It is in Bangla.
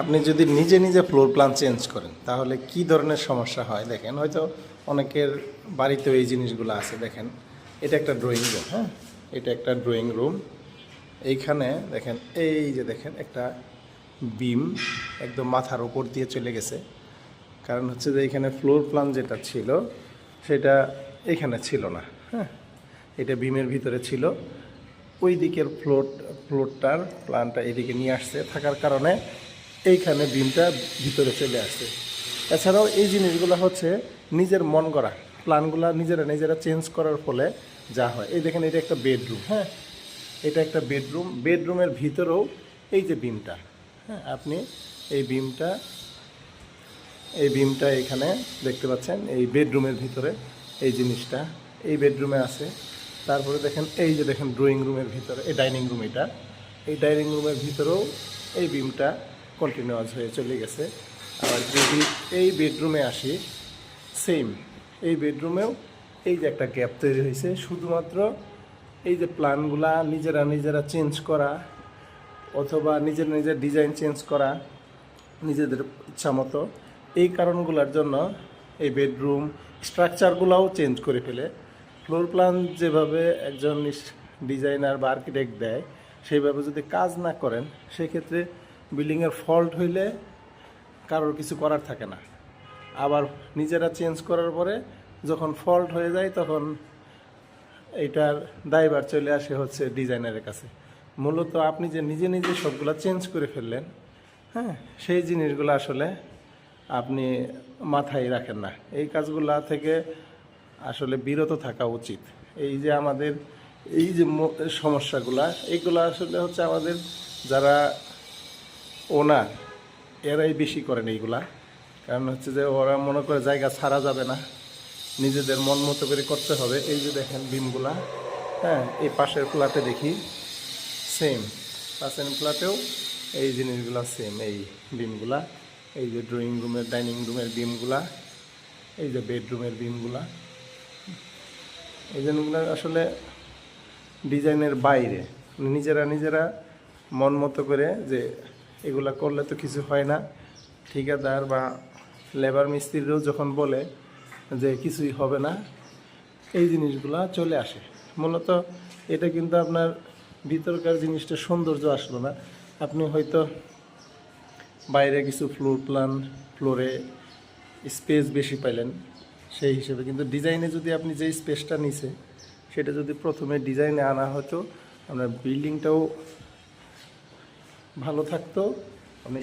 আপনি যদি নিজে নিজে ফ্লোর প্ল্যান চেঞ্জ করেন, তাহলে কি ধরনের সমস্যা হয়? দেখেন, হয়তো অনেকের বাড়িতেও এই জিনিসগুলো আছে, দেখেন। এটা একটা ড্রয়িং রুম হ্যাঁ? এটা একটা ড্রয়িং রুম এইখানে দেখেন, এই যে দেখেন, একটা বিম একদম মাথার ওপর দিয়ে চলে গেছে। কারণ হচ্ছে যে এখানে ফ্লোর প্ল্যান যেটা ছিল, সেটা এখানে ছিল না হ্যাঁ? এটা বিমের ভিতরে ছিল। ওই দিকের ফ্লোর ফ্লোরটার প্ল্যানটা এদিকে নিয়ে আসছে। থাকার কারণে এইখানে বিমটা ভিতরে চলে আসে। এছাড়াও এই জিনিসগুলো হচ্ছে নিজের মন করা প্ল্যানগুলো নিজেরা নিজেরা চেঞ্জ করার ফলে যা হয়। এই দেখেন এটা একটা বেডরুম হ্যাঁ? এটা একটা বেডরুম। বেডরুমের ভিতরেও এই যে বিমটা হ্যাঁ? আপনি এই বিমটা এই বিমটা এখানে দেখতে পাচ্ছেন, এই বেডরুমের ভিতরে এই জিনিসটা এই বেডরুমে আছে। তারপরে দেখেন এই যে দেখেন ড্রয়িং রুমের ভিতরে, এই ডাইনিং রুম এটা। এই ডাইনিং রুমের ভিতরেও এই বিমটা কন্টিনিউয়াস হয়ে চলে গেছে। আবার যদি এই বেডরুমে আসি সেম এই বেডরুমেও এই যে একটা গ্যাপ তৈরি হয়েছে। শুধুমাত্র এই যে প্ল্যানগুলা নিজেরা নিজেরা চেঞ্জ করা অথবা নিজের নিজের ডিজাইন চেঞ্জ করা নিজেদের ইচ্ছা মতো, এই কারণগুলোর জন্য এই বেডরুম স্ট্রাকচারগুলোও চেঞ্জ করে ফেলে। ফ্লোর প্ল্যান যেভাবে একজন ডিজাইনার বা আর্কিটেক্ট দেয়, সেইভাবে যদি কাজ না করেন, সেক্ষেত্রে বিল্ডিংয়ের ফল্ট হইলে কারোর কিছু করার থাকে না। আবার নিজেরা চেঞ্জ করার পরে যখন ফল্ট হয়ে যায় তখন এইটার দায়ভার চলে আসে হচ্ছে ডিজাইনারের কাছে। মূলত আপনি যে নিজে নিজে সবগুলা চেঞ্জ করে ফেললেন হ্যাঁ সেই জিনিসগুলো আসলে আপনি মাথায় রাখেন না। এই কাজগুলা থেকে আসলে বিরত থাকা উচিত। এই যে আমাদের এই যে সমস্যাগুলা এইগুলো আসলে হচ্ছে আমাদের যারা ওনার, এরাই বেশি করেন এইগুলা। কারণ হচ্ছে যে ওরা মনে করে জায়গা ছাড়া যাবে না। নিজেদের মন মতো করে করতে হবে। এই যে দেখেন বিমগুলা হ্যাঁ এই পাশের ফ্ল্যাটে দেখি সেম পাশের ফ্ল্যাটেও এই জিনিসগুলা সেম এই বিমগুলা এই যে ড্রয়িং রুমের ডাইনিং রুমের বিমগুলা এই যে বেডরুমের বিমগুলা এই জিনিসগুলো আসলে ডিজাইনের বাইরে। নিজেরা নিজেরা মন মতো করে যে এগুলা করলে তো কিছু হয় না। ঠিকাদার বা লেবার মিস্ত্রিরও যখন বলে যে কিছুই হবে না, এই জিনিসগুলা চলে আসে। মূলত এটা কিন্তু আপনার ভিতরকার জিনিসটা সৌন্দর্য আসলো না। আপনি হয়তো বাইরে কিছু ফ্লোর প্ল্যান ফ্লোরে স্পেস বেশি পাইলেন, সেই হিসেবে। কিন্তু ডিজাইনে যদি আপনি যে স্পেসটা নিছে, সেটা যদি প্রথমে ডিজাইনে আনা হতো, আপনার বিল্ডিংটাও ভালো থাকতো। আপনি